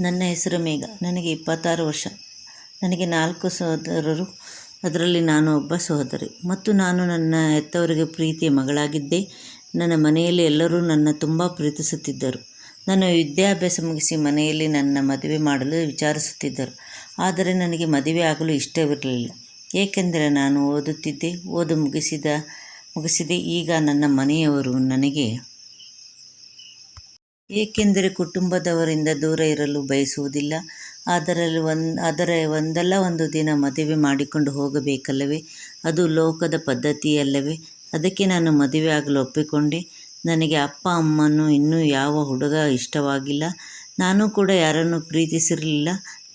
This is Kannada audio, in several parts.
ನನ್ನ ಹೆಸರು ಮೇಘ. ನನಗೆ ಇಪ್ಪತ್ತಾರು ವರ್ಷ. ನನಗೆ ನಾಲ್ಕು ಸಹೋದರರು. ಅದರಲ್ಲಿ ನಾನು ಒಬ್ಬ ಸಹೋದರಿ. ಮತ್ತು ನಾನು ನನ್ನ ಹೆತ್ತವರಿಗೆ ಪ್ರೀತಿಯ ಮಗಳಾಗಿದ್ದೆ. ನನ್ನ ಮನೆಯಲ್ಲಿ ಎಲ್ಲರೂ ನನ್ನ ತುಂಬ ಪ್ರೀತಿಸುತ್ತಿದ್ದರು. ನಾನು ವಿದ್ಯಾಭ್ಯಾಸ ಮುಗಿಸಿ ಮನೆಯಲ್ಲಿ ನನ್ನ ಮದುವೆ ಮಾಡಲು ವಿಚಾರಿಸುತ್ತಿದ್ದರು. ಆದರೆ ನನಗೆ ಮದುವೆ ಆಗಲು ಇಷ್ಟವಿರಲಿಲ್ಲ. ಏಕೆಂದರೆ ನಾನು ಓದುತ್ತಿದ್ದೆ. ಓದು ಮುಗಿಸಿದ, ಮುಗಿಸಿದೆ. ಈಗ ನನ್ನ ಮನೆಯವರು ನನಗೆ ಏಕೆಂದರೆ ಕುಟುಂಬದವರಿಂದ ದೂರ ಇರಲು ಬಯಸುವುದಿಲ್ಲ. ಅದರಲ್ಲಿ ಒಂದು, ಅದರ ಒಂದಲ್ಲ ಒಂದು ದಿನ ಮದುವೆ ಮಾಡಿಕೊಂಡು ಹೋಗಬೇಕಲ್ಲವೇ? ಅದು ಲೋಕದ ಪದ್ಧತಿಯಲ್ಲವೇ? ಅದಕ್ಕೆ ನಾನು ಮದುವೆ ಆಗಲು ಒಪ್ಪಿಕೊಂಡೆ. ನನಗೆ ಅಪ್ಪ, ಅಮ್ಮನೂ ಇನ್ನೂ ಯಾವ ಹುಡುಗ ಇಷ್ಟವಾಗಿಲ್ಲ. ನಾನು ಕೂಡ ಯಾರನ್ನು ಪ್ರೀತಿಸಿರಲಿಲ್ಲ.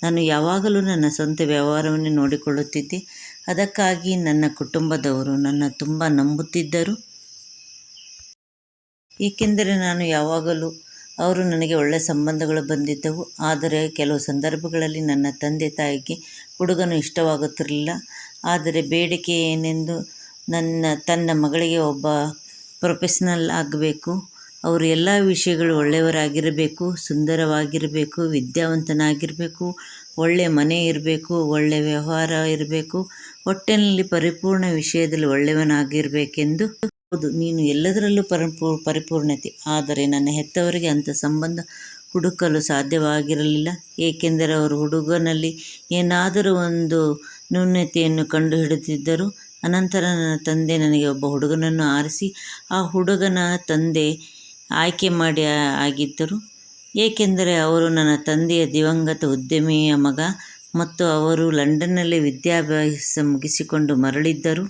ನಾನು ಯಾವಾಗಲೂ ನನ್ನ ಸ್ವಂತ ವ್ಯವಹಾರವನ್ನೇ ನೋಡಿಕೊಳ್ಳುತ್ತಿದ್ದೆ. ಅದಕ್ಕಾಗಿ ನನ್ನ ಕುಟುಂಬದವರು ನನ್ನ ತುಂಬ ನಂಬುತ್ತಿದ್ದರು. ಏಕೆಂದರೆ ನಾನು ಯಾವಾಗಲೂ ಅವರು ನನಗೆ ಒಳ್ಳೆಯ ಸಂಬಂಧಗಳು ಬಂದಿದ್ದವು. ಆದರೆ ಕೆಲವು ಸಂದರ್ಭಗಳಲ್ಲಿ ನನ್ನ ತಂದೆ ತಾಯಿಗೆ ಹುಡುಗನು ಇಷ್ಟವಾಗುತ್ತಿರಲಿಲ್ಲ. ಆದರೆ ಬೇಡಿಕೆ ಏನೆಂದು ನನ್ನ, ತನ್ನ ಮಗಳಿಗೆ ಒಬ್ಬ ಪ್ರೊಫೆಷ್ನಲ್ ಆಗಬೇಕು. ಅವರು ಎಲ್ಲ ವಿಷಯಗಳು ಒಳ್ಳೆಯವರಾಗಿರಬೇಕು, ಸುಂದರವಾಗಿರಬೇಕು, ವಿದ್ಯಾವಂತನಾಗಿರಬೇಕು ಒಳ್ಳೆಯ ಮನೆ ಇರಬೇಕು ಒಳ್ಳೆಯ ವ್ಯವಹಾರ ಇರಬೇಕು. ಒಟ್ಟಿನಲ್ಲಿ ಪರಿಪೂರ್ಣ ವಿಷಯದಲ್ಲಿ ಒಳ್ಳೆಯವನಾಗಿರಬೇಕೆಂದು ಹೌದು, ನೀನು ಎಲ್ಲದರಲ್ಲೂ ಪರಿಪೂ, ಪರಿಪೂರ್ಣತೆ. ಆದರೆ ನನ್ನ ಹೆತ್ತವರಿಗೆ ಅಂಥ ಸಂಬಂಧ ಹುಡುಕಲು ಸಾಧ್ಯವಾಗಿರಲಿಲ್ಲ. ಏಕೆಂದರೆ ಅವರು ಹುಡುಗನಲ್ಲಿ ಏನಾದರೂ ಒಂದು ನ್ಯೂನತೆಯನ್ನು ಕಂಡುಹಿಡಿದಿದ್ದರು ಅನಂತರ ನನ್ನ ತಂದೆ ನನಗೆ ಒಬ್ಬ ಹುಡುಗನನ್ನು ಆರಿಸಿ, ಆ ಹುಡುಗನ ತಂದೆ ಆಯ್ಕೆ ಮಾಡಿ ಆಗಿದ್ದರು. ಏಕೆಂದರೆ ಅವರು ನನ್ನ ತಂದೆಯ ದಿವಂಗತ ಉದ್ಯಮಿಯ ಮಗ ಮತ್ತು ಅವರು ಲಂಡನ್ನಲ್ಲಿ ವಿದ್ಯಾಭ್ಯಾಸ ಮುಗಿಸಿಕೊಂಡು ಮರಳಿದ್ದರು.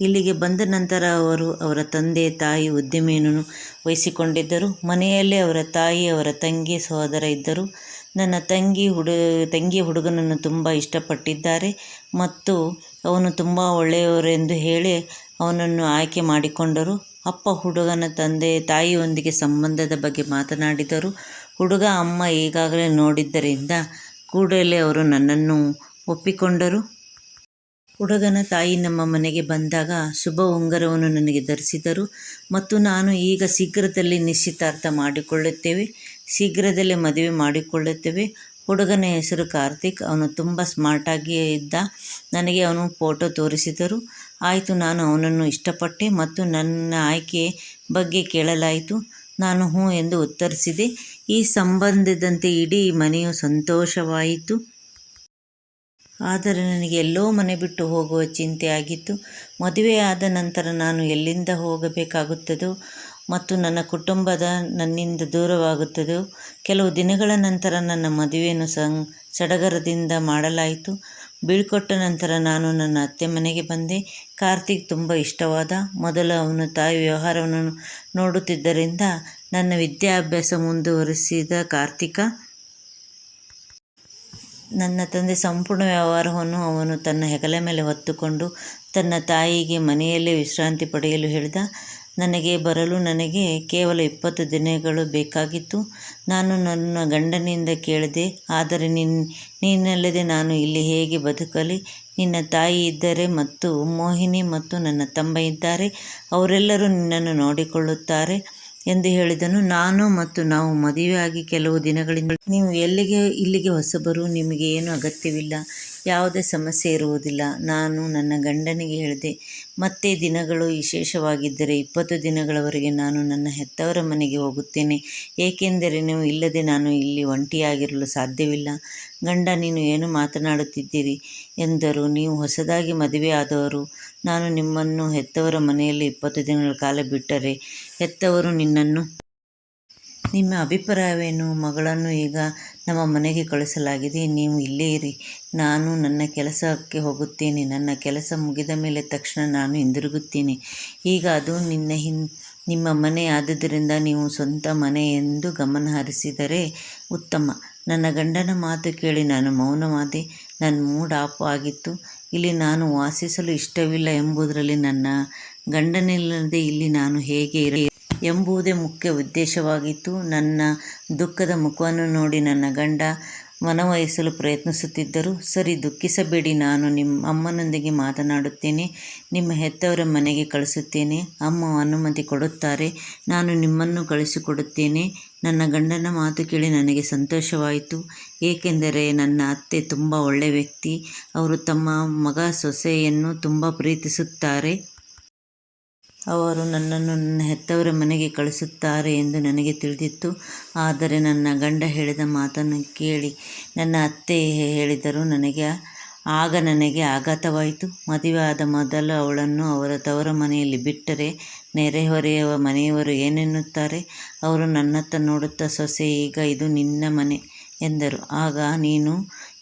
ಇಲ್ಲಿಗೆ ಬಂದ ನಂತರ ಅವರು ಅವರ ತಂದೆ, ತಾಯಿ ಉದ್ದಿಮೆಯನ್ನು ವಹಿಸಿಕೊಂಡಿದ್ದರು. ಮನೆಯಲ್ಲೇ ಅವರ ತಾಯಿ, ಅವರ ತಂಗಿ, ಸಹೋದರ ಇದ್ದರು. ನನ್ನ ತಂಗಿ ಹುಡು ತಂಗಿ ಹುಡುಗನನ್ನು ತುಂಬ ಇಷ್ಟಪಟ್ಟಿದ್ದಾರೆ ಮತ್ತು ಅವನು ತುಂಬ ಒಳ್ಳೆಯವರೆಂದು ಹೇಳಿ ಅವನನ್ನು ಆಯ್ಕೆ ಮಾಡಿಕೊಂಡರು. ಅಪ್ಪ ಹುಡುಗನ ತಂದೆ, ತಾಯಿಯೊಂದಿಗೆ ಸಂಬಂಧದ ಬಗ್ಗೆ ಮಾತನಾಡಿದರು. ಹುಡುಗ, ಅಮ್ಮ ಈಗಾಗಲೇ ನೋಡಿದ್ದರಿಂದ ಕೂಡಲೇ ಅವರು ನನ್ನನ್ನು ಒಪ್ಪಿಕೊಂಡರು. ಹುಡುಗನ ತಾಯಿ ನಮ್ಮ ಮನೆಗೆ ಬಂದಾಗ ಶುಭ ಉಂಗರವನ್ನು ನನಗೆ ಧರಿಸಿದರು ಮತ್ತು ನಾನು ಈಗ ಶೀಘ್ರದಲ್ಲಿ ನಿಶ್ಚಿತಾರ್ಥ ಮಾಡಿಕೊಳ್ಳುತ್ತೇವೆ. ಶೀಘ್ರದಲ್ಲೇ ಮದುವೆ ಮಾಡಿಕೊಳ್ಳುತ್ತೇವೆ. ಹುಡುಗನ ಹೆಸರು ಕಾರ್ತಿಕ್. ಅವನು ತುಂಬ ಸ್ಮಾರ್ಟಾಗಿ ಇದ್ದ. ನನಗೆ ಅವನು ಫೋಟೋ ತೋರಿಸಿದರು. ಆಯಿತು, ನಾನು ಅವನನ್ನು ಇಷ್ಟಪಟ್ಟೆ ಮತ್ತು ನನ್ನ ಆಯ್ಕೆ ಬಗ್ಗೆ ಕೇಳಲಾಯಿತು. ನಾನು ಹ್ಞೂ ಎಂದು ಉತ್ತರಿಸಿದೆ. ಈ ಸಂಬಂಧದಂತೆ ಇಡೀ ಮನೆಯು ಸಂತೋಷವಾಯಿತು. ಆದರೆ ನನಗೆ ಎಲ್ಲೋ ಮನೆ ಬಿಟ್ಟು ಹೋಗುವ ಚಿಂತೆ ಆಗಿತ್ತು. ಮದುವೆಯಾದ ನಂತರ ನಾನು ಎಲ್ಲಿಂದ ಹೋಗಬೇಕಾಗುತ್ತದೋ ಮತ್ತು ನನ್ನ ಕುಟುಂಬದ ನನ್ನಿಂದ ದೂರವಾಗುತ್ತದೋ, ಕೆಲವು ದಿನಗಳ ನಂತರ ನನ್ನ ಮದುವೆಯನ್ನು ಸಂ, ಸಡಗರದಿಂದ ಮಾಡಲಾಯಿತು. ಬೀಳ್ಕೊಟ್ಟ ನಂತರ ನಾನು ನನ್ನ ಅತ್ತೆ ಮನೆಗೆ ಬಂದೆ. ಕಾರ್ತಿಕ್ ತುಂಬ ಇಷ್ಟವಾದ ಮೊದಲು ಅವನು ತಾಯಿ ವ್ಯವಹಾರವನ್ನು ನೋಡುತ್ತಿದ್ದರಿಂದ ನನ್ನ ವಿದ್ಯಾಭ್ಯಾಸ ಮುಂದುವರಿಸಿದ ಕಾರ್ತಿಕ. ನನ್ನ ತಂದೆ ಸಂಪೂರ್ಣ ವ್ಯವಹಾರವನ್ನು ಅವನು ತನ್ನ ಹೆಗಲ ಮೇಲೆ ಹೊತ್ತುಕೊಂಡು ತನ್ನ ತಾಯಿಗೆ ಮನೆಯಲ್ಲೇ ವಿಶ್ರಾಂತಿ ಪಡೆಯಲು ಹೇಳಿದ, ನನಗೆ ಬರಲು ನನಗೆ ಕೇವಲ ಇಪ್ಪತ್ತು ದಿನಗಳು ಬೇಕಾಗಿತ್ತು. ನಾನು ನನ್ನ ಗಂಡನಿಂದ ಕೇಳಿದೆ. ಆದರೆ ನಿನ್ನ ನೀನಲ್ಲದೆ ನಾನು ಇಲ್ಲಿ ಹೇಗೆ ಬದುಕಲಿ? ನಿನ್ನ ತಾಯಿ ಇದ್ದರೆ ಮತ್ತು ಮೋಹಿನಿ ಮತ್ತು ನನ್ನ ತಮ್ಮ ಇದ್ದಾರೆ. ಅವರೆಲ್ಲರೂ ನಿನ್ನನ್ನು ನೋಡಿಕೊಳ್ಳುತ್ತಾರೆ. ಎಂದು ಹೇಳಿದನು. ನಾನು ಮತ್ತು ನಾವು ಮದುವೆಯಾಗಿ ಕೆಲವು ದಿನಗಳಿಂದ ನೀವು ಎಲ್ಲಿಗೆ, ಇಲ್ಲಿಗೆ ಹೊಸಬರು? ನಿಮಗೆ ಏನು ಅಗತ್ಯವಿಲ್ಲ? ಯಾವುದೇ ಸಮಸ್ಯೆ ಇರುವುದಿಲ್ಲ. ನಾನು ನನ್ನ ಗಂಡನಿಗೆ ಹೇಳಿದೆ, ಮತ್ತೆ ದಿನಗಳು ವಿಶೇಷವಾಗಿದ್ದರೆ ಇಪ್ಪತ್ತು ದಿನಗಳವರೆಗೆ ನಾನು ನನ್ನ ಹೆತ್ತವರ ಮನೆಗೆ ಹೋಗುತ್ತೇನೆ. ಏಕೆಂದರೆ ನೀವು ಇಲ್ಲದೆ ನಾನು ಇಲ್ಲಿ ಒಂಟಿಯಾಗಿರಲು ಸಾಧ್ಯವಿಲ್ಲ. ಗಂಡ, ನೀನು ಏನು ಮಾತನಾಡುತ್ತಿದ್ದೀರಿ? ಎಂದರು. ನೀವು ಹೊಸದಾಗಿ ಮದುವೆ ಆದವರು ನಾನು ನಿಮ್ಮನ್ನು ಹೆತ್ತವರ ಮನೆಯಲ್ಲಿ ಇಪ್ಪತ್ತು ದಿನಗಳ ಕಾಲ ಬಿಟ್ಟರೆ ಹೆತ್ತವರು ನಿನ್ನನ್ನು. ನಿಮ್ಮ ಅಭಿಪ್ರಾಯವೇನು? ಮಗಳನ್ನು ಈಗ ನಮ್ಮ ಮನೆಗೆ ಕಳಿಸಲಾಗಿದೆ ನೀವು ಇಲ್ಲೇ ಇರಿ. ನಾನು ನನ್ನ ಕೆಲಸಕ್ಕೆ ಹೋಗುತ್ತೇನೆ. ನನ್ನ ಕೆಲಸ ಮುಗಿದ ಮೇಲೆ ತಕ್ಷಣ ನಾನು ಹಿಂದಿರುಗುತ್ತೇನೆ. ಈಗ ಅದು ನಿನ್ನ ಹಿನ್, ನಿಮ್ಮ ಮನೆ ಆದ್ದರಿಂದ ನೀವು ಸ್ವಂತ ಮನೆ ಎಂದು ಗಮನ ಹರಿಸಿದರೆ ಉತ್ತಮ. ನನ್ನ ಗಂಡನ ಮಾತು ಕೇಳಿ ನಾನು ಮೌನವಾದೆ. ನನ್ನ ಮೂಡ್ ಆಫ್ ಆಗಿತ್ತು. ಇಲ್ಲಿ ನಾನು ವಾಸಿಸಲು ಇಷ್ಟವಿಲ್ಲ ಎಂಬುದರಲ್ಲಿ ನನ್ನ ಗಂಡನಿಲ್ಲದೆ ಇಲ್ಲಿ ನಾನು ಹೇಗೆ ಇರ ಎಂಬುದೇ ಮುಖ್ಯ ಉದ್ದೇಶವಾಗಿತ್ತು. ನನ್ನ ದುಃಖದ ಮುಖವನ್ನು ನೋಡಿ ನನ್ನ ಗಂಡ ಮನವಹಿಸಲು ಪ್ರಯತ್ನಿಸುತ್ತಿದ್ದರು. ಸರಿ, ದುಃಖಿಸಬೇಡಿ, ನಾನು ನಿಮ್ಮ ಅಮ್ಮನೊಂದಿಗೆ ಮಾತನಾಡುತ್ತೇನೆ. ನಿಮ್ಮ ಹೆತ್ತವರ ಮನೆಗೆ ಕಳಿಸುತ್ತೇನೆ. ಅಮ್ಮ ಅನುಮತಿ ಕೊಡುತ್ತಾರೆ. ನಾನು ನಿಮ್ಮನ್ನು ಕಳಿಸಿಕೊಡುತ್ತೇನೆ. ನನ್ನ ಗಂಡನ ಮಾತು ಕೇಳಿ ನನಗೆ ಸಂತೋಷವಾಯಿತು. ಏಕೆಂದರೆ ನನ್ನ ಅತ್ತೆ ತುಂಬ ಒಳ್ಳೆಯ ವ್ಯಕ್ತಿ. ಅವರು ತಮ್ಮ ಮಗ ಸೊಸೆಯನ್ನು ತುಂಬ ಪ್ರೀತಿಸುತ್ತಾರೆ. ಅವರು ನನ್ನನ್ನು ನನ್ನ ಹೆತ್ತವರ ಮನೆಗೆ ಕಳಿಸುತ್ತಾರೆ ಎಂದು ನನಗೆ ತಿಳಿದಿತ್ತು. ಆದರೆ ನನ್ನ ಗಂಡ ಹೇಳಿದ ಮಾತನ್ನು ಕೇಳಿ ನನ್ನ ಅತ್ತೆ ಹೇಳಿದರು, ನನಗೆ ಆಗ ನನಗೆ ಆಘಾತವಾಯಿತು. ಮದುವೆಯಾದ ಮೊದಲು ಅವಳನ್ನು ಅವರ ತವರ ಮನೆಯಲ್ಲಿ ಬಿಟ್ಟರೆ ನೆರೆಹೊರೆಯವ ಮನೆಯವರು ಏನೆನ್ನುತ್ತಾರೆ? ಅವರು ನನ್ನತ್ತ ನೋಡುತ್ತಾ, ಸೊಸೆ, ಈಗ ಇದು ನಿನ್ನ ಮನೆ ಎಂದರು. ಆಗ ನೀನು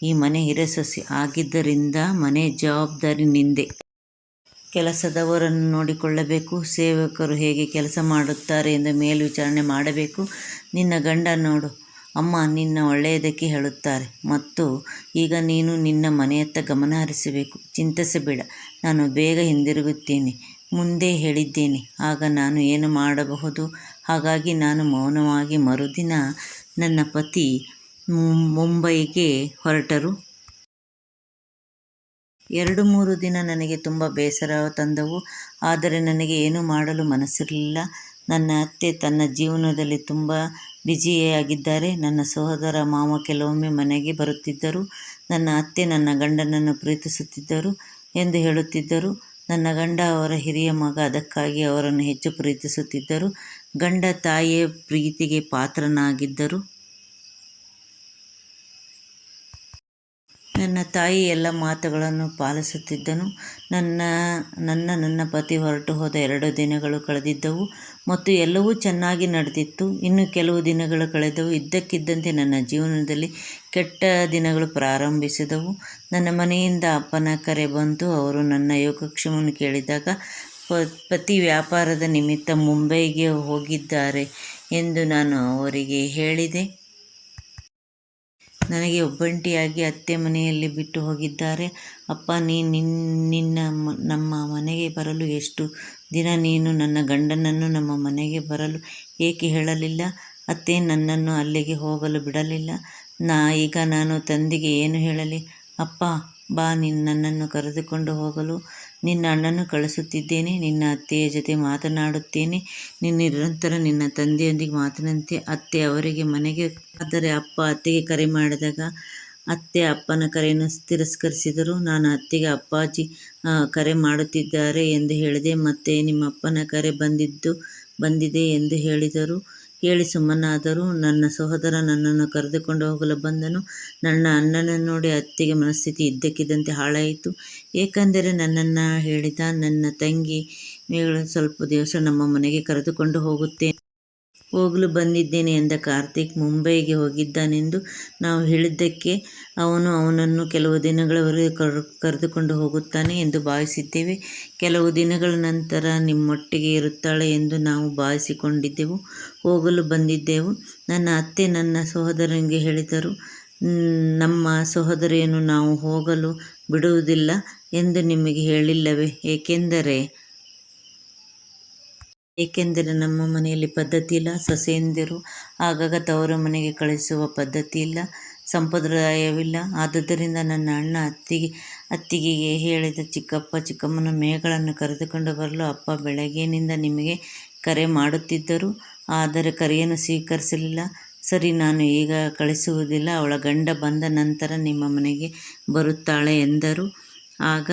ಈ ಮನೆ ಹಿರಸೊಸೆ ಆಗಿದ್ದರಿಂದ ಮನೆ ಜವಾಬ್ದಾರಿ ನಿಂದೆ. ಕೆಲಸದವರನ್ನು ನೋಡಿಕೊಳ್ಳಬೇಕು. ಸೇವಕರು ಹೇಗೆ ಕೆಲಸ ಮಾಡುತ್ತಾರೆ ಎಂದು ಮೇಲ್ವಿಚಾರಣೆ ಮಾಡಬೇಕು. ನಿನ್ನ ಗಂಡ ನೋಡು. ಅಮ್ಮ ನಿನ್ನ ಒಳ್ಳೆಯದಕ್ಕೆ ಹೇಳುತ್ತಾರೆ. ಮತ್ತು ಈಗ ನೀನು ನಿನ್ನ ಮನೆಯತ್ತ ಗಮನ ಹರಿಸಬೇಕು ಚಿಂತಿಸಬೇಡ. ನಾನು ಬೇಗ ಹಿಂದಿರುಗುತ್ತೇನೆ. ಮುಂದೆ ಹೇಳಿದ್ದೇನೆ. ಆಗ ನಾನು ಏನು ಮಾಡಬಹುದು? ಹಾಗಾಗಿ ನಾನು ಮೌನವಾಗಿ ಮರುದಿನ ನನ್ನ ಪತಿ ಮುಂಬೈಗೆ ಹೊರಟರು. ಎರಡು ಮೂರು ದಿನ ನನಗೆ ತುಂಬ ಬೇಸರ ತಂದವು. ಆದರೆ ನನಗೆ ಏನು ಮಾಡಲು ಮನಸ್ಸಿರಲಿಲ್ಲ. ನನ್ನ ಅತ್ತೆ ತನ್ನ ಜೀವನದಲ್ಲಿ ತುಂಬ ಬ್ಯುಸಿಯಾಗಿದ್ದಾರೆ. ನನ್ನ ಸಹೋದರ ಮಾವ ಕೆಲವೊಮ್ಮೆ ಮನೆಗೆ ಬರುತ್ತಿದ್ದರು. ನನ್ನ ಅತ್ತೆ ನನ್ನ ಗಂಡನನ್ನು ಪ್ರೀತಿಸುತ್ತಿದ್ದರು ಎಂದು ಹೇಳುತ್ತಿದ್ದರು. ನನ್ನ ಗಂಡ ಅವರ ಹಿರಿಯ ಮಗ ಅದಕ್ಕಾಗಿ ಅವರನ್ನು ಹೆಚ್ಚು ಪ್ರೀತಿಸುತ್ತಿದ್ದರು. ಗಂಡ ತಾಯಿಯ ಪ್ರೀತಿಗೆ ಪಾತ್ರನಾಗಿದ್ದರು. ನನ್ನ ತಾಯಿ ಎಲ್ಲ ಮಾತುಗಳನ್ನು ಪಾಲಿಸುತ್ತಿದ್ದನು. ನನ್ನ ನನ್ನ ನನ್ನ ಪತಿ ಹೊರಟು ಹೋದ ಎರಡು ದಿನಗಳು ಕಳೆದಿದ್ದವು ಮತ್ತು ಎಲ್ಲವೂ ಚೆನ್ನಾಗಿ ನಡೆದಿತ್ತು. ಇನ್ನು ಕೆಲವು ದಿನಗಳು ಕಳೆದವು. ಇದ್ದಕ್ಕಿದ್ದಂತೆ ನನ್ನ ಜೀವನದಲ್ಲಿ ಕೆಟ್ಟ ದಿನಗಳು ಪ್ರಾರಂಭಿಸಿದವು. ನನ್ನ ಮನೆಯಿಂದ ಅಪ್ಪನ ಕರೆ ಬಂತು. ಅವರು ನನ್ನ ಯೋಗಕ್ಷೇಮವನ್ನು ಕೇಳಿದಾಗ ಪತಿ ವ್ಯಾಪಾರದ ನಿಮಿತ್ತ ಮುಂಬೈಗೆ ಹೋಗಿದ್ದಾರೆ ಎಂದು ನಾನು ಅವರಿಗೆ ಹೇಳಿದೆ. ನನಗೆ ಒಬ್ಬಂಟಿಯಾಗಿ ಅತ್ತೆ ಮನೆಯಲ್ಲಿ ಬಿಟ್ಟು ಹೋಗಿದ್ದಾರೆ. ಅಪ್ಪ, ನೀ ನಿನ್ನ ನಮ್ಮ ಮನೆಗೆ ಬರಲು ಎಷ್ಟು ದಿನ? ನೀನು ನನ್ನ ಗಂಡನನ್ನು ನಮ್ಮ ಮನೆಗೆ ಬರಲು ಏಕೆ ಹೇಳಲಿಲ್ಲ? ಅತ್ತೆ ನನ್ನನ್ನು ಅಲ್ಲಿಗೆ ಹೋಗಲು ಬಿಡಲಿಲ್ಲ. ನಾ, ಈಗ ನಾನು ತಂದೆಗೆ ಏನು ಹೇಳಲಿ? ಅಪ್ಪ, ಬಾ, ನೀನು ನನ್ನನ್ನು ಕರೆದುಕೊಂಡು ಹೋಗಲು ನಿನ್ನ ಅಣ್ಣನ್ನು ಕಳಿಸುತ್ತಿದ್ದೇನೆ, ನಿನ್ನ ಅತ್ತೆಯ ಜೊತೆ ಮಾತನಾಡುತ್ತೇನೆ ನಿನ್ನ ನಿರಂತರ ನಿನ್ನ ತಂದೆಯೊಂದಿಗೆ ಮಾತನಂತೆ. ಅತ್ತೆ ಅವರಿಗೆ ಮನೆಗೆ ಆದರೆ ಅಪ್ಪ ಅತ್ತೆಗೆ ಕರೆ ಮಾಡಿದಾಗ ಅತ್ತೆ ಅಪ್ಪನ ಕರೆಯನ್ನು ತಿರಸ್ಕರಿಸಿದರು. ನಾನು ಅತ್ತೆಗೆ ಅಪ್ಪಾಜಿ ಕರೆ ಮಾಡುತ್ತಿದ್ದಾರೆ ಎಂದು ಹೇಳಿದೆ, ಮತ್ತು ನಿಮ್ಮ ಅಪ್ಪನ ಕರೆ ಬಂದಿದ್ದು, ಬಂದಿದೆ ಎಂದು ಹೇಳಿದರು. ಕೇಳಿ ಸುಮ್ಮನಾದರೂ ನನ್ನ ಸಹೋದರ ನನ್ನನ್ನು ಕರೆದುಕೊಂಡು ಹೋಗಲು ಬಂದನು. ನನ್ನ ಅಣ್ಣನನ್ನು ನೋಡಿ ಅತ್ತಿಗೆ ಮನಸ್ಥಿತಿ ಇದ್ದಕ್ಕಿದ್ದಂತೆ ಹಾಳಾಯಿತು. ಏಕೆಂದರೆ ನನ್ನನ್ನು ಹೇಳಿದ ನನ್ನ ತಂಗಿ ಸ್ವಲ್ಪ ದಿವಸ ನಮ್ಮ ಮನೆಗೆ ಕರೆದುಕೊಂಡು ಹೋಗುತ್ತೇನೆ. ಹೋಗಲು ಬಂದಿದ್ದೇನೆ ಎಂದ ಕಾರ್ತಿಕ್ ಮುಂಬೈಗೆ ಹೋಗಿದ್ದಾನೆಂದು ನಾವು ಹೇಳಿದ್ದಕ್ಕೆ ಅವನು ಅವನನ್ನು ಕೆಲವು ದಿನಗಳವರೆಗೆ ಕರೆದುಕೊಂಡು ಹೋಗುತ್ತಾನೆ ಎಂದು ಭಾವಿಸಿದ್ದೇವೆ. ಕೆಲವು ದಿನಗಳ ನಂತರ ನಿಮ್ಮೊಟ್ಟಿಗೆ ಇರುತ್ತಾಳೆ ಎಂದು ನಾವು ಭಾವಿಸಿಕೊಂಡಿದ್ದೆವು. ಹೋಗಲು ಬಂದಿದ್ದೆವು. ನನ್ನ ಅತ್ತೆ ನನ್ನ ಸಹೋದರನಿಗೆ ಹೇಳಿದರು ನಮ್ಮ ಸಹೋದರಿಯನ್ನು ನಾವು ಹೋಗಲು ಬಿಡುವುದಿಲ್ಲ ಎಂದು ನಿಮಗೆ ಹೇಳಿಲ್ಲವೇ? ಏಕೆಂದರೆ ಏಕೆಂದರೆ ನಮ್ಮ ಮನೆಯಲ್ಲಿ ಪದ್ಧತಿ ಇಲ್ಲ, ಸೊಸೆಯಂದಿರು ಆಗಾಗ ತವರ ಮನೆಗೆ ಕಳಿಸುವ ಪದ್ಧತಿ ಇಲ್ಲ, ಸಂಪ್ರದಾಯವಿಲ್ಲ. ಆದುದರಿಂದ ನನ್ನ ಅಣ್ಣ ಅತ್ತಿಗೆ, ಅತ್ತಿಗೆಗೆ ಹೇಳಿದ, ಚಿಕ್ಕಪ್ಪ, ಚಿಕ್ಕಮ್ಮನ ಮೇಗಳನ್ನು ಕರೆದುಕೊಂಡು ಬರಲು ಅಪ್ಪ ಬೆಳಗ್ಗೆನಿಂದ ನಿಮಗೆ ಕರೆ ಮಾಡುತ್ತಿದ್ದರು. ಆದರೆ ಕರೆಯನ್ನು ಸ್ವೀಕರಿಸಲಿಲ್ಲ. ಸರಿ, ನಾನು ಈಗ ಕಳಿಸುವುದಿಲ್ಲ. ಅವಳ ಗಂಡ ಬಂದ ನಂತರ ನಿಮ್ಮ ಮನೆಗೆ ಬರುತ್ತಾಳೆ ಎಂದರು. ಆಗ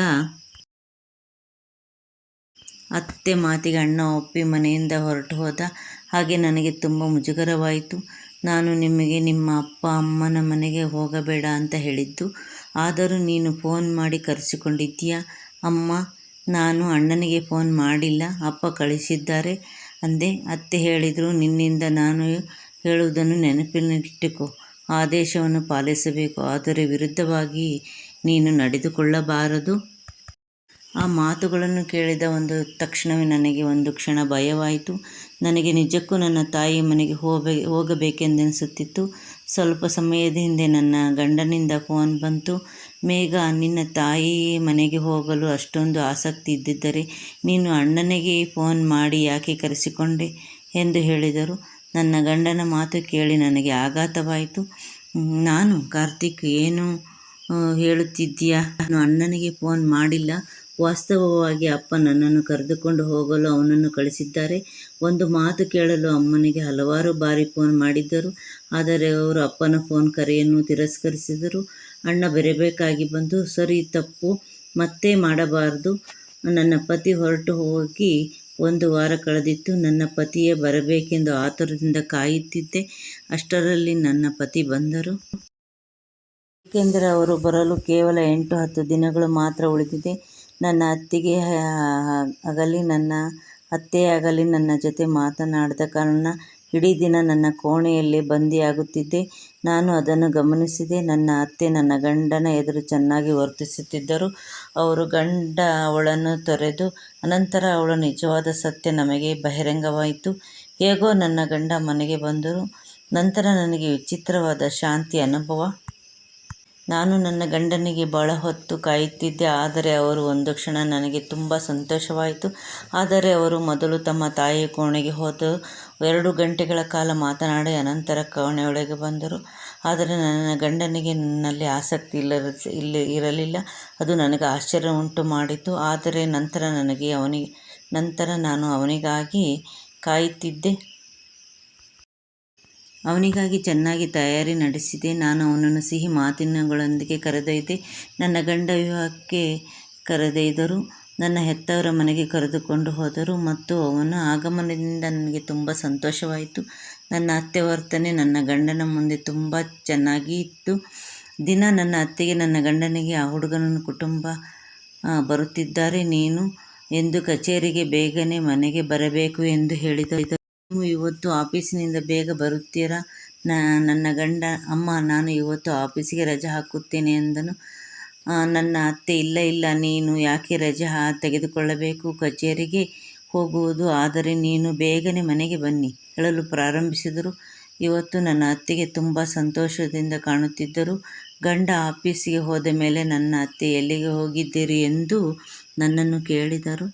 ಅತ್ತೆ ಮಾತಿಗೆ ಅಣ್ಣ ಒಪ್ಪಿ ಮನೆಯಿಂದ ಹೊರಟು ಹೋದ ಹಾಗೆ ನನಗೆ ತುಂಬ ಮುಜುಗರವಾಯಿತು. ನಾನು ನಿಮಗೆ ನಿಮ್ಮ ಅಪ್ಪ ಅಮ್ಮನ ಮನೆಗೆ ಹೋಗಬೇಡ ಅಂತ ಹೇಳಿದ್ದು. ಆದರೂ ನೀನು ಫೋನ್ ಮಾಡಿ ಕರೆಸಿಕೊಂಡಿದ್ದೀಯಾ? ಅಮ್ಮ, ನಾನು ಅಣ್ಣನಿಗೆ ಫೋನ್ ಮಾಡಿಲ್ಲ. ಅಪ್ಪ ಕಳಿಸಿದ್ದಾರೆ ಅಂದೆ. ಅತ್ತೆ ಹೇಳಿದರು, ನಿನ್ನಿಂದ ನಾನು ಹೇಳುವುದನ್ನು ನೆನಪಿನಲ್ಲಿಟ್ಟುಕೋ. ಆದೇಶವನ್ನು ಪಾಲಿಸಬೇಕು. ಆದರೆ ವಿರುದ್ಧವಾಗಿ ನೀನು ನಡೆದುಕೊಳ್ಳಬಾರದು. ಆ ಮಾತುಗಳನ್ನು ಕೇಳಿದ ಒಂದು ತಕ್ಷಣವೇ ನನಗೆ ಒಂದು ಕ್ಷಣ ಭಯವಾಯಿತು. ನನಗೆ ನಿಜಕ್ಕೂ ನನ್ನ ತಾಯಿ ಮನೆಗೆ ಹೋಗಬೇ ಹೋಗಬೇಕೆಂದೆನಿಸುತ್ತಿತ್ತು. ಸ್ವಲ್ಪ ಸಮಯದ ಹಿಂದೆ ನನ್ನ ಗಂಡನಿಂದ ಫೋನ್ ಬಂತು. ಮೇಘ, ನಿನ್ನ ತಾಯಿ ಮನೆಗೆ ಹೋಗಲು ಅಷ್ಟೊಂದು ಆಸಕ್ತಿ ಇದ್ದಿದ್ದರೆ ನೀನು ಅಣ್ಣನಿಗೆ ಫೋನ್ ಮಾಡಿ ಯಾಕೆ ಕರೆಸಿಕೊಂಡೆ? ಎಂದು ಹೇಳಿದರು. ನನ್ನ ಗಂಡನ ಮಾತು ಕೇಳಿ ನನಗೆ ಆಘಾತವಾಯಿತು. ನಾನು ಕಾರ್ತಿಕ್, ಏನು ಹೇಳುತ್ತಿದ್ದೀಯಾ? ನಾನು ಅಣ್ಣನಿಗೆ ಫೋನ್ ಮಾಡಿಲ್ಲ. ವಾಸ್ತವವಾಗಿ ಅಪ್ಪ ನನ್ನನ್ನು ಕರೆದುಕೊಂಡು ಹೋಗಲು ಅವನನ್ನು ಕಳಿಸಿದ್ದಾರೆ. ಒಂದು ಮಾತು ಕೇಳಲು ಅಮ್ಮನಿಗೆ ಹಲವಾರು ಬಾರಿ ಫೋನ್ ಮಾಡಿದ್ದರು. ಆದರೆ ಅವರು ಅಪ್ಪನ ಫೋನ್ ಕರೆಯನ್ನು ತಿರಸ್ಕರಿಸಿದರು. ಅಣ್ಣ ಬರಬೇಕಾಗಿ ಬಂದು, ಸರಿ, ತಪ್ಪು. ಮತ್ತೆ ಮಾಡಬಾರದು. ನನ್ನ ಪತಿ ಹೊರಟು ಹೋಗಿ ಒಂದು ವಾರ ಕಳೆದಿತ್ತು. ನನ್ನ ಪತಿಯೇ ಬರಬೇಕೆಂದು ಆತುರದಿಂದ ಕಾಯುತ್ತಿದ್ದೆ. ಅಷ್ಟರಲ್ಲಿ ನನ್ನ ಪತಿ ಬಂದರು. ಏಕೆಂದರೆ ಅವರು ಬರಲು ಕೇವಲ ಎಂಟು ಹತ್ತು ದಿನಗಳು ಮಾತ್ರ ಉಳಿದಿದೆ. ನನ್ನ ಅತ್ತಿಗೆ ಆಗಲಿ, ನನ್ನ ಅತ್ತೆಯಾಗಲಿ ನನ್ನ ಜೊತೆ ಮಾತನಾಡಿದ ಕಾರಣ ಇಡೀ ದಿನ ನನ್ನ ಕೋಣೆಯಲ್ಲೇ ಬಂದಿಯಾಗುತ್ತಿದ್ದೆ. ನಾನು ಅದನ್ನು ಗಮನಿಸಿದೆ. ನನ್ನ ಅತ್ತೆ ನನ್ನ ಗಂಡನ ಎದುರು ಚೆನ್ನಾಗಿ ವರ್ತಿಸುತ್ತಿದ್ದರು. ಅವರು ಗಂಡ ಅವಳನ್ನು ತೊರೆದು, ಅನಂತರ ಅವಳ ನಿಜವಾದ ಸತ್ಯ ನಮಗೆ ಬಹಿರಂಗವಾಯಿತು. ಹೇಗೋ ನನ್ನ ಗಂಡ ಮನೆಗೆ ಬಂದರು. ನಂತರ ನನಗೆ ವಿಚಿತ್ರವಾದ ಶಾಂತಿ ಅನುಭವ. ನಾನು ನನ್ನ ಗಂಡನಿಗೆ ಬಹಳ ಹೊತ್ತು ಕಾಯುತ್ತಿದ್ದೆ, ಆದರೆ ಅವರು ಒಂದು ಕ್ಷಣ ನನಗೆ ತುಂಬ ಸಂತೋಷವಾಯಿತು. ಆದರೆ ಅವರು ಮೊದಲು ತಮ್ಮ ತಾಯಿಯ ಕೋಣೆಗೆ ಹೋದರು ಎರಡು ಗಂಟೆಗಳ ಕಾಲ ಮಾತನಾಡಿ ಅನಂತರ ಕೋಣೆಯೊಳಗೆ ಬಂದರು. ಆದರೆ ನನ್ನ ಗಂಡನಿಗೆ ನನ್ನಲ್ಲಿ ಆಸಕ್ತಿ ಇಲ್ಲ ಇಲ್ಲಿ ಇರಲಿಲ್ಲ. ಅದು ನನಗೆ ಆಶ್ಚರ್ಯ ಉಂಟು ಮಾಡಿತು. ಆದರೆ ನಂತರ ನನಗೆ ಅವನಿಗೆ, ನಂತರ ನಾನು ಅವನಿಗಾಗಿ ಕಾಯುತ್ತಿದ್ದೆ. ಅವನಿಗಾಗಿ ಚೆನ್ನಾಗಿ ತಯಾರಿ ನಡೆಸಿದೆ. ನಾನು ಅವನನ್ನು ಸಿಹಿ ಮಾತಿನಗಳೊಂದಿಗೆ ಕರೆದೊಯ್ದೆ. ನನ್ನ ಗಂಡ ವಿವಾಹಕ್ಕೆ ಕರೆದೊಯ್ದರು. ನನ್ನ ಹೆತ್ತವರ ಮನೆಗೆ ಕರೆದುಕೊಂಡು ಹೋದರು ಮತ್ತು ಅವನ ಆಗಮನದಿಂದ ನನಗೆ ತುಂಬ ಸಂತೋಷವಾಯಿತು. ನನ್ನ ಅತ್ತೆ ವರ್ತನೆ ನನ್ನ ಗಂಡನ ಮುಂದೆ ತುಂಬ ಚೆನ್ನಾಗಿ ಇತ್ತು ದಿನ ನನ್ನ ಅತ್ತೆಗೆ ನನ್ನ ಗಂಡನಿಗೆ, ಆ ಹುಡುಗನ ಕುಟುಂಬ ಬರುತ್ತಿದ್ದಾರೆ, ನೀನು ಎಂದು ಕಚೇರಿಗೆ ಬೇಗನೆ ಮನೆಗೆ ಬರಬೇಕು ಎಂದು ಹೇಳಿದರು ನೀವು ಇವತ್ತು ಆಫೀಸಿನಿಂದ ಬೇಗ ಬರುತ್ತೀರಾ? ನನ್ನ ಗಂಡ, ಅಮ್ಮ, ನಾನು ಇವತ್ತು ಆಫೀಸಿಗೆ ರಜೆ ಹಾಕುತ್ತೇನೆ ಎಂದನು. ನನ್ನ ಅತ್ತೆ, ಇಲ್ಲ ಇಲ್ಲ, ನೀನು ಯಾಕೆ ರಜೆ ತೆಗೆದುಕೊಳ್ಳಬೇಕು? ಕಚೇರಿಗೆ ಹೋಗುವುದು, ಆದರೆ ನೀನು ಬೇಗನೆ ಮನೆಗೆ ಬನ್ನಿ, ಹೇಳಲು ಪ್ರಾರಂಭಿಸಿದರು. ಇವತ್ತು ನನ್ನ ಅತ್ತೆಗೆ ತುಂಬ ಸಂತೋಷದಿಂದ ಕಾಣುತ್ತಿದ್ದರು. ಗಂಡ ಆಫೀಸಿಗೆ ಹೋದ ಮೇಲೆ ನನ್ನ ಅತ್ತೆ, ಎಲ್ಲಿಗೆ ಹೋಗಿದ್ದೀರಿ? ಎಂದು ನನ್ನನ್ನು ಕೇಳಿದರು.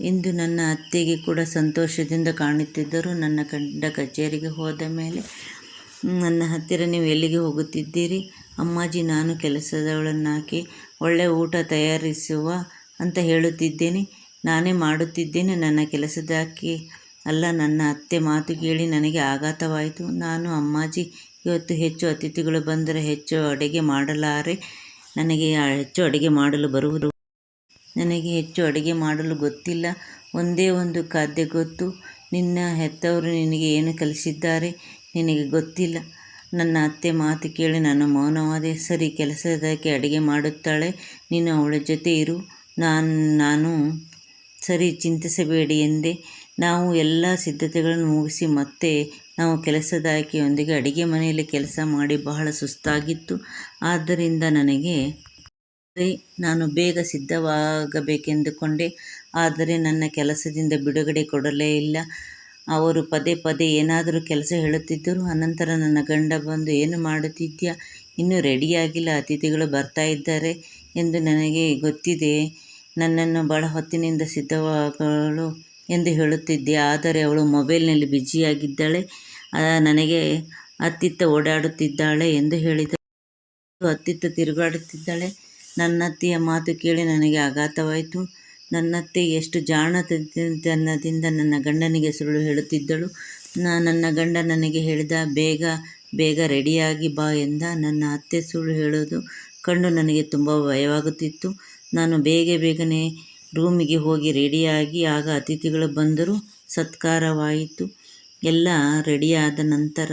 ಇಂದು ನನ್ನ ಅತ್ತೆಗೆ ಕೂಡ ಸಂತೋಷದಿಂದ ಕಾಣುತ್ತಿದ್ದರು. ನನ್ನ ಕಂಡ ಕಚೇರಿಗೆ ಹೋದ ಮೇಲೆ, ನನ್ನ ಹತ್ತಿರ ನೀವು ಎಲ್ಲಿಗೆ ಹೋಗುತ್ತಿದ್ದೀರಿ? ಅಮ್ಮಾಜಿ, ನಾನು ಕೆಲಸದವಳನ್ನಾಕಿ ಒಳ್ಳೆಯ ಊಟ ತಯಾರಿಸುವ ಅಂತ ಹೇಳುತ್ತಿದ್ದೇನೆ. ನಾನೇ ಮಾಡುತ್ತಿದ್ದೇನೆ. ನನ್ನ ಕೆಲಸದಾಕಿ ಅಲ್ಲ, ನನ್ನ ಅತ್ತೆ ಮಾತು ಕೇಳಿ ನನಗೆ ಆಘಾತವಾಯಿತು. ನಾನು, ಅಮ್ಮಾಜಿ, ಇವತ್ತು ಹೆಚ್ಚು ಅತಿಥಿಗಳು ಬಂದರೆ ಹೆಚ್ಚು ಅಡುಗೆ ಮಾಡಲಾರೆ. ನನಗೆ ಹೆಚ್ಚು ಅಡುಗೆ ಮಾಡಲು ಬರುವುದು ನನಗೆ ಹೆಚ್ಚು ಅಡುಗೆ ಮಾಡಲು ಗೊತ್ತಿಲ್ಲ. ಒಂದೇ ಒಂದು ಖಾದ್ಯ ಗೊತ್ತು. ನಿನ್ನ ಹೆತ್ತವರು ನಿನಗೆ ಏನು ಕಲಿಸಿದ್ದಾರೆ ನಿನಗೆ ಗೊತ್ತಿಲ್ಲ. ನನ್ನ ಅತ್ತೆ ಮಾತು ಕೇಳಿ ನಾನು ಮೌನವಾದೆ, ಸರಿ, ಕೆಲಸದಕ್ಕೆ ಅಡುಗೆ ಮಾಡುತ್ತಾಳೆ. ನೀನು ಅವಳ ಜೊತೆ ಇರು. ನಾನು ನಾನು ಸರಿ ಚಿಂತಿಸಬೇಡಿ ಎಂದೆ. ನಾವು ಎಲ್ಲ ಸಿದ್ಧತೆಗಳನ್ನು ಮುಗಿಸಿ ಮತ್ತೆ ನಾವು ಕೆಲಸದ ಆಯ್ಕೆಯೊಂದಿಗೆ ಅಡುಗೆ ಮನೆಯಲ್ಲಿ ಕೆಲಸ ಮಾಡಿ ಬಹಳ ಸುಸ್ತಾಗಿತ್ತು. ಆದ್ದರಿಂದ ನನಗೆ ನಾನು ಬೇಗ ಸಿದ್ಧವಾಗಬೇಕೆಂದುಕೊಂಡೆ. ಆದರೆ ನನ್ನ ಕೆಲಸದಿಂದ ಬಿಡುಗಡೆ ಕೊಡಲೇ ಇಲ್ಲ. ಅವರು ಪದೇ ಪದೇ ಏನಾದರೂ ಕೆಲಸ ಹೇಳುತ್ತಿದ್ದರು ಅನಂತರ ನನ್ನ ಗಂಡ ಬಂದು, ಏನು ಮಾಡುತ್ತಿದ್ದೀಯಾ ಇನ್ನೂ ರೆಡಿಯಾಗಿಲ್ಲ, ಅತಿಥಿಗಳು ಬರ್ತಾ ಇದ್ದಾರೆ ಎಂದು ನನಗೆ ಗೊತ್ತಿದೆ. ನನ್ನನ್ನು ಬಹಳ ಹೊತ್ತಿನಿಂದ ಸಿದ್ಧವಾಗಲು ಎಂದು ಹೇಳುತ್ತಿದ್ದೆ. ಆದರೆ ಅವಳು ಮೊಬೈಲ್ನಲ್ಲಿ ಬಿಜಿಯಾಗಿದ್ದಾಳೆ ನನಗೆ ಅತ್ತಿತ್ತ ಓಡಾಡುತ್ತಿದ್ದಾಳೆ ಎಂದು ಹೇಳಿದರು ಅತ್ತಿತ್ತ ತಿರುಗಾಡುತ್ತಿದ್ದಾಳೆ. ನನ್ನತ್ತೆಯ ಮಾತು ಕೇಳಿ ನನಗೆ ಆಘಾತವಾಯಿತು. ನನ್ನತ್ತೆ ಎಷ್ಟು ಜಾಣತನದಿಂದ ನನ್ನ ಗಂಡನಿಗೆ ಸುಳ್ಳು ಹೇಳುತ್ತಿದ್ದಳು. ನನ್ನ ಗಂಡ ನನಗೆ ಹೇಳಿದ, ಬೇಗ ಬೇಗ ರೆಡಿಯಾಗಿ ಬಾ ಎಂದ. ನನ್ನ ಅತ್ತೆ ಸುಳ್ಳು ಹೇಳೋದು ಕಂಡು ನನಗೆ ತುಂಬ ಭಯವಾಗುತ್ತಿತ್ತು. ನಾನು ಬೇಗ ಬೇಗನೆ ರೂಮಿಗೆ ಹೋಗಿ ರೆಡಿಯಾಗಿ, ಆಗ ಅತಿಥಿಗಳು ಬಂದರು ಸತ್ಕಾರವಾಯಿತು. ಎಲ್ಲ ರೆಡಿಯಾದ ನಂತರ